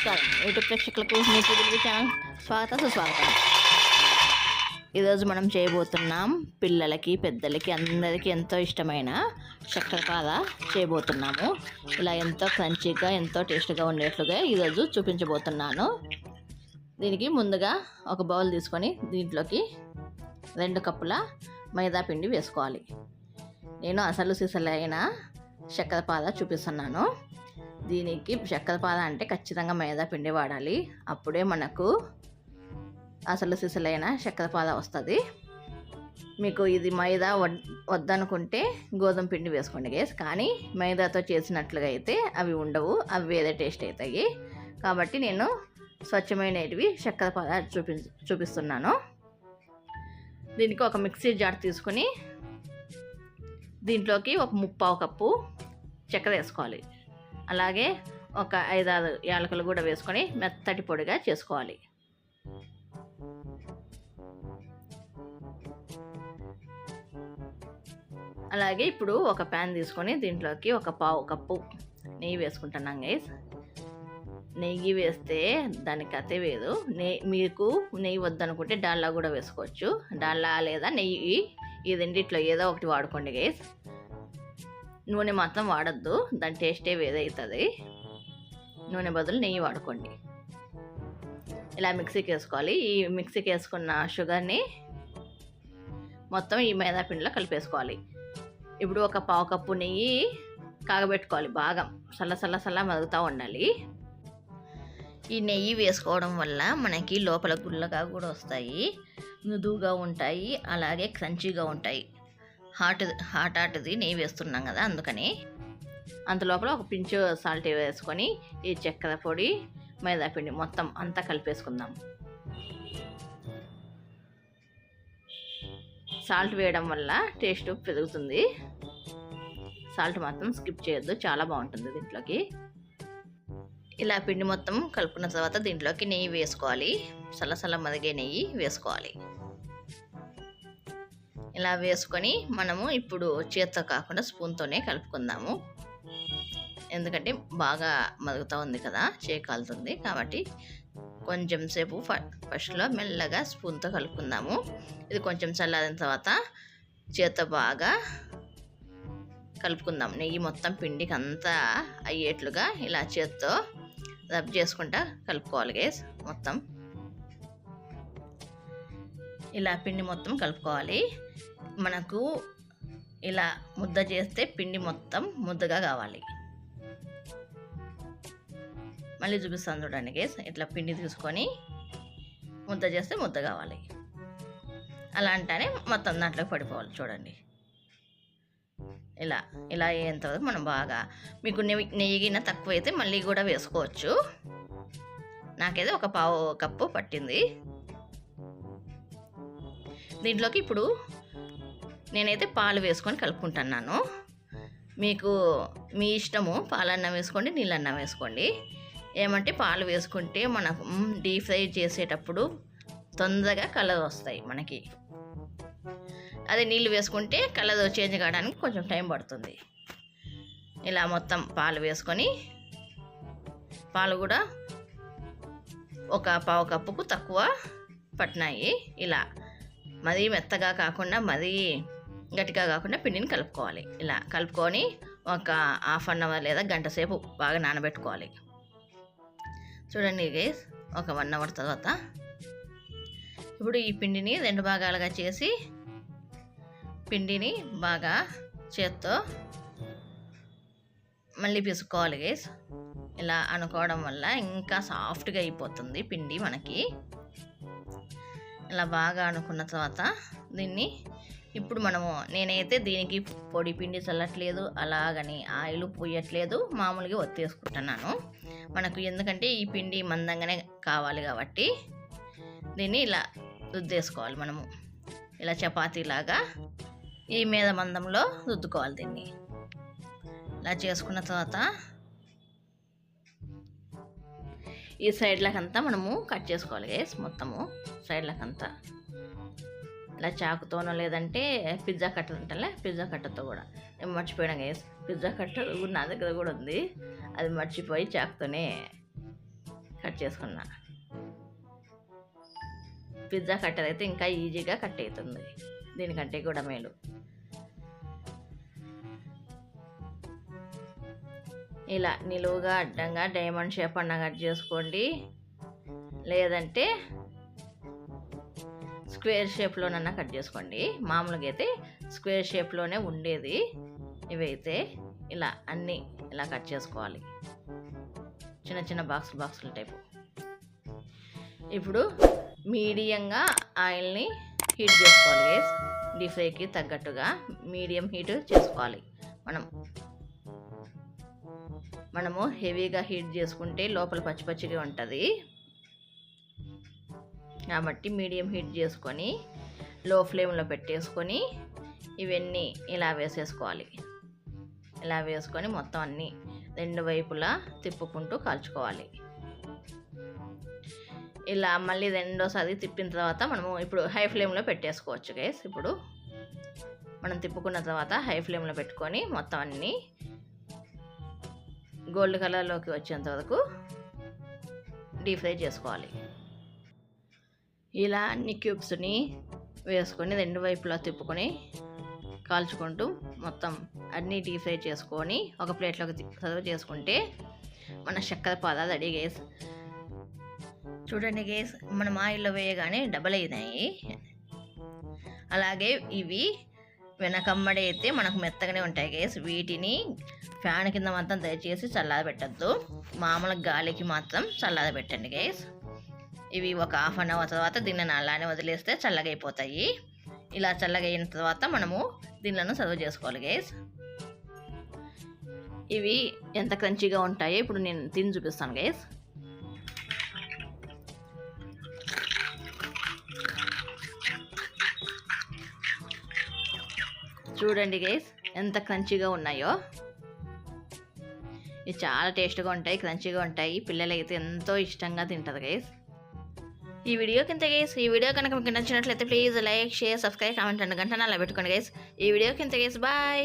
నమస్కారం. యూట్యూబ్ ప్రేక్షకులకు మీ తెలుగు ఛానల్ స్వాగతం సుస్వాగతం. ఈరోజు మనం చేయబోతున్నాం పిల్లలకి పెద్దలకి అందరికీ ఎంతో ఇష్టమైన చక్కెరపాల చేయబోతున్నాము. ఇలా ఎంతో క్రంచీగా ఎంతో టేస్ట్గా ఉండేట్లుగా ఈరోజు చూపించబోతున్నాను. దీనికి ముందుగా ఒక బౌల్ తీసుకొని దీంట్లోకి రెండు కప్పుల మైదా పిండి వేసుకోవాలి. నేను అసలు సిసలైన చక్కెరపాల చూపిస్తున్నాను. దీనికి చక్కెర అంటే ఖచ్చితంగా మైదా పిండి వాడాలి. అప్పుడే మనకు అసలు సిసలైన చక్కెరపార వస్తుంది. మీకు ఇది మైదా వద్ వద్దనుకుంటే గోధుమ పిండి వేసుకోండి గేస్. కానీ మైదాతో చేసినట్లుగా అయితే అవి ఉండవు అవి వేరే టేస్ట్ అవుతాయి కాబట్టి నేను స్వచ్ఛమైనవి చక్కెరపాల చూపి చూపిస్తున్నాను. దీనికి ఒక మిక్సీ జార్ తీసుకొని దీంట్లోకి ఒక ముప్పావు కప్పు చక్కెర వేసుకోవాలి. అలాగే ఒక ఐదారు యాలకులు కూడా వేసుకొని మెత్తటి పొడిగా చేసుకోవాలి. అలాగే ఇప్పుడు ఒక ప్యాన్ తీసుకొని దీంట్లోకి ఒక పావు కప్పు నెయ్యి వేసుకుంటున్నాం గైస్ నెయ్యి వేస్తే దానికి అతే వేరు. నెయ్యి మీకు నెయ్యి వద్దనుకుంటే డాల్లా కూడా వేసుకోవచ్చు. డాల్లా లేదా నెయ్యి ఈ రెండిట్లో ఏదో ఒకటి వాడుకోండి గైస్ నూనె మాత్రం వాడద్దు. దాని టేస్టే వేదవుతుంది నూనె బదులు నెయ్యి వాడుకోండి. ఇలా మిక్సీకి వేసుకోవాలి. ఈ మిక్సీకి వేసుకున్న షుగర్ని మొత్తం ఈ మైదా పిండిలో కలిపేసుకోవాలి. ఇప్పుడు ఒక పావు కప్పు నెయ్యి కాగబెట్టుకోవాలి బాగా. సల్ల సల్ల సల్ల మరుగుతూ ఉండాలి. ఈ నెయ్యి వేసుకోవడం వల్ల మనకి లోపల గుల్లగా కూడా వస్తాయి. మృదువుగా ఉంటాయి. అలాగే క్రంచీగా ఉంటాయి. హాట్ హాట్ హాట్ది నెయ్యి వేస్తున్నాం కదా అందుకని. అంత లోపల ఒక పించు సాల్ట్ వేసుకొని ఈ చక్కెర పొడి మైదా పిండి మొత్తం అంతా కలిపేసుకుందాం. సాల్ట్ వేయడం వల్ల టేస్ట్ పెరుగుతుంది. సాల్ట్ మాత్రం స్కిప్ చేయొద్దు చాలా బాగుంటుంది దీంట్లోకి. ఇలా పిండి మొత్తం కలుపుకున్న తర్వాత దీంట్లోకి నెయ్యి వేసుకోవాలి. సలసల మరిగే నెయ్యి వేసుకోవాలి. ఇలా వేసుకొని మనము ఇప్పుడు చేత్తో కాకుండా స్పూన్తోనే కలుపుకుందాము. ఎందుకంటే బాగా మరుగుతూ ఉంది కదా చేయి కాలుతుంది కాబట్టి కొంచెం సేపు ఫస్ట్లో మెల్లగా స్పూన్తో కలుపుకుందాము. ఇది కొంచెం చల్లారిన తర్వాత చేత్తో బాగా కలుపుకుందాం. నెయ్యి మొత్తం పిండికి అంతా అయ్యేట్లుగా ఇలా చేత్తో రబ్ చేసుకుంటా కలుపుకోవాలి గేస్ మొత్తం. ఇలా పిండి మొత్తం కలుపుకోవాలి. మనకు ఇలా ముద్ద చేస్తే పిండి మొత్తం ముద్దగా కావాలి. మళ్ళీ చూపిస్తాను చూడండి గేస్ ఇట్లా పిండి తీసుకొని ముద్ద చేస్తే ముద్ద కావాలి. అలా అంటేనే మొత్తం దాంట్లో పడిపోవాలి చూడండి. ఇలా ఇలా అయ్యేంతవరకు మనం బాగా మీకు నెయ్యి నెయ్యిగిన తక్కువ అయితే మళ్ళీ కూడా వేసుకోవచ్చు. నాకైతే ఒక పావు కప్పు పట్టింది. దీంట్లోకి ఇప్పుడు నేనైతే పాలు వేసుకొని కలుపుకుంటున్నాను. మీకు మీ ఇష్టము పాలన్నం వేసుకోండి నీళ్ళన్నం వేసుకోండి. ఏమంటే పాలు వేసుకుంటే మనకు డీప్ ఫ్రై చేసేటప్పుడు తొందరగా కలర్ వస్తాయి మనకి. అదే నీళ్ళు వేసుకుంటే కలర్ చేంజ్ కావడానికి కొంచెం టైం పడుతుంది. ఇలా మొత్తం పాలు వేసుకొని పాలు కూడా ఒక పావు కప్పుకు తక్కువ పట్టినాయి. ఇలా మరీ మెత్తగా కాకుండా మరీ గట్టిగా కాకుండా పిండిని కలుపుకోవాలి. ఇలా కలుపుకొని ఒక హాఫ్ అన్ అవర్ లేదా గంట సేపు బాగా నానబెట్టుకోవాలి. చూడండి గైస్ ఒక వన్ అవర్ తర్వాత ఇప్పుడు ఈ పిండిని రెండు భాగాలుగా చేసి పిండిని బాగా చేత్తో మళ్ళీ పిసుకోవాలి గైస్ ఇలా అనుకోవడం వల్ల ఇంకా సాఫ్ట్గా అయిపోతుంది పిండి మనకి. ఇలా బాగా అనుకున్న తర్వాత దీన్ని ఇప్పుడు మనము నేనైతే దీనికి పొడి పిండి చల్లట్లేదు అలాగని ఆయిల్ పోయట్లేదు మామూలుగా ఒత్తేసుకుంటున్నాను. మనకు ఎందుకంటే ఈ పిండి మందంగానే కావాలి కాబట్టి దీన్ని ఇలా రుద్దేసుకోవాలి మనము. ఇలా చపాతీలాగా ఈ మీద మందంలో రుద్దుకోవాలి దీన్ని. ఇలా చేసుకున్న తర్వాత ఈ సైడ్లకంతా మనము కట్ చేసుకోవాలి గేస్ మొత్తము. సైడ్లకంతా ఇలా చాకుతోనో లేదంటే పిజ్జా కట్టర్ ఉంటాలే పిజ్జా కట్టర్తో కూడా. నేను మర్చిపోయాను గేస్ పిజ్జా కట్టర్ నా దగ్గర కూడా ఉంది. అది మర్చిపోయి చాకుతోనే కట్ చేసుకున్నా. పిజ్జా కట్టర్ అయితే ఇంకా ఈజీగా కట్ అవుతుంది దీనికంటే కూడా మేలు. ఇలా నిలువుగా అడ్డంగా డైమండ్ షేప్ అన్న కట్ చేసుకోండి. లేదంటే స్క్వేర్ షేప్లోనన్నా కట్ చేసుకోండి. మామూలుగా అయితే స్క్వేర్ షేప్లోనే ఉండేది. ఇవైతే ఇలా అన్నీ ఇలా కట్ చేసుకోవాలి. చిన్న చిన్న బాక్సులు బాక్సుల టైపు ఇప్పుడు మీడియంగా ఆయిల్ని హీట్ చేసుకోవాలి గైస్ డీప్ ఫ్రైకి తగ్గట్టుగా మీడియం హీట్ చేసుకోవాలి. మనం మనము హెవీగా హీట్ చేసుకుంటే లోపల పచ్చి పచ్చిగా ఉంటుంది. కాబట్టి మీడియం హీట్ చేసుకొని లో ఫ్లేమ్లో పెట్టేసుకొని ఇవన్నీ ఇలా వేసేసుకోవాలి. ఇలా వేసుకొని మొత్తం అన్నీ రెండు వైపులా తిప్పుకుంటూ కాల్చుకోవాలి. ఇలా మళ్ళీ రెండోసారి తిప్పిన తర్వాత మనము ఇప్పుడు హై ఫ్లేమ్లో పెట్టేసుకోవచ్చు గైస్ ఇప్పుడు మనం తిప్పుకున్న తర్వాత హై ఫ్లేమ్లో పెట్టుకొని మొత్తం అన్నీ గోల్డ్ కలర్లోకి వచ్చేంత వరకు డీప్ ఫ్రై చేసుకోవాలి. ఇలా అన్ని క్యూబ్స్ని వేసుకొని రెండు వైపులా తిప్పుకొని కాల్చుకుంటూ మొత్తం అన్నీ డీప్ ఫ్రై చేసుకొని ఒక ప్లేట్లోకి సర్వ్ చేసుకుంటే మన చక్కెర పాదాలు రెడీ గేస్ చూడండి గేస్ మనం ఆయిల్లో వేయగానే డబల్ అయినాయి. అలాగే ఇవి వెనకమ్మడి అయితే మనకు మెత్తగానే ఉంటాయి గేస్ వీటిని ఫ్యాన్ కింద మాత్రం దయచేసి చల్లార పెట్టద్దు. మామూలు గాలికి మాత్రం చల్లార పెట్టండి గేస్ ఇవి ఒక హాఫ్ అన్ అవర్ తర్వాత దీన్ని అలానే వదిలేస్తే చల్లగా అయిపోతాయి ఇలా చల్లగా అయిన తర్వాత మనము దీనిలను సర్వ్ చేసుకోవాలి గేస్ ఇవి ఎంత క్రంచిగా ఉంటాయో ఇప్పుడు నేను తిని చూపిస్తాను గేస్ చూడండి గైస్ ఎంత క్రంచీగా ఉన్నాయో. ఇవి చాలా టేస్ట్గా ఉంటాయి క్రంచీగా ఉంటాయి. పిల్లలైతే ఎంతో ఇష్టంగా తింటారు గైస్ ఈ వీడియో కింద గైస్ ఈ వీడియో కనుక మీకు నచ్చినట్లయితే please like share subscribe comment and గంట అలా పెట్టుకోండి గైస్ ఈ వీడియో కింద గైస్ బాయ్